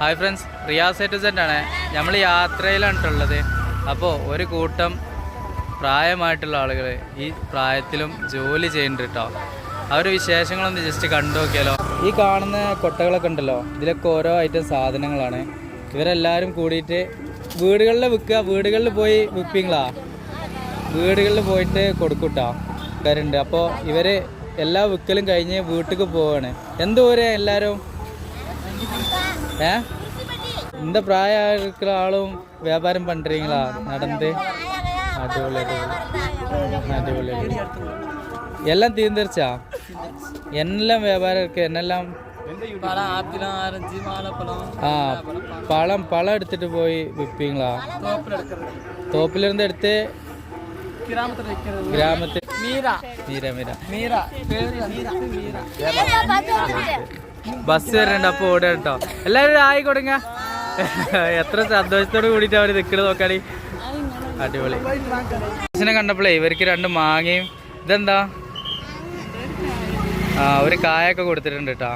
Hi friends Riyas സിറ്റിസന്റാണ് നമ്മൾ യാത്രയിലാണിട്ടുള്ളത് അപ്പോൾ ഒരു കൂട്ടം പ്രായമായിട്ടുള്ള ആളുകൾ ഈ പ്രായത്തിലും ജോലി ചെയ്യുന്നുണ്ട് കേട്ടോ അവർ വിശേഷങ്ങളൊന്ന് ജസ്റ്റ് കണ്ടു നോക്കിയാലോ. ഈ കാണുന്ന കൊട്ടകളൊക്കെ ഉണ്ടല്ലോ ഇതിലൊക്കെ ഓരോ ഐറ്റം സാധനങ്ങളാണ്. ഇവരെല്ലാവരും കൂടിയിട്ട് വീടുകളിൽ വിൽക്കുക വീടുകളിൽ പോയി വിൽപ്പിങ്ങളാ? വീടുകളിൽ പോയിട്ട് കൊടുക്കൂട്ടോ ആൾക്കാരുണ്ട് അപ്പോൾ ഇവർ എല്ലാ വിൽക്കലും കഴിഞ്ഞ് വീട്ടിലേക്ക് പോവാണ്. എന്തോരെ എല്ലാവരും? ஏ? இந்த பிராயம் இருக்கிற ஆளும் வியாபாரம் பண்ணுறீங்களா நடந்து? அடிபொலி அடிபொலி அடிபொலி எல்லாம் தீர்ந்துருச்சா? என்னெல்லாம் வியாபாரம் இருக்குது என்னெல்லாம்? பழம் ஆப்பிளம் ஆரஞ்சு வாழைப்பழம். ஆ பழம் பழம் போய் விற்பீங்களா தோப்புலேருந்து எடுத்து கிராமத்தில் கிராமத்தில் மீரா. மீரா மீரா. மீரா. மீரா. ബസ് വരുന്നുണ്ട് അപ്പൊ ഓടുക കേട്ടോ എല്ലാവരും ആയി കൊടുങ്ങ. എത്ര സന്തോഷത്തോട് കൂടിയിട്ട് അവർ നിൽക്കണത് നോക്കാടി. അടിപൊളി. ബസ്സിനെ കണ്ടപ്പോഴേ ഇവർക്ക് രണ്ട് മാങ്ങയും ഇതെന്താ? ആ ഒരു കായൊക്കെ കൊടുത്തിട്ടുണ്ട് കേട്ടോ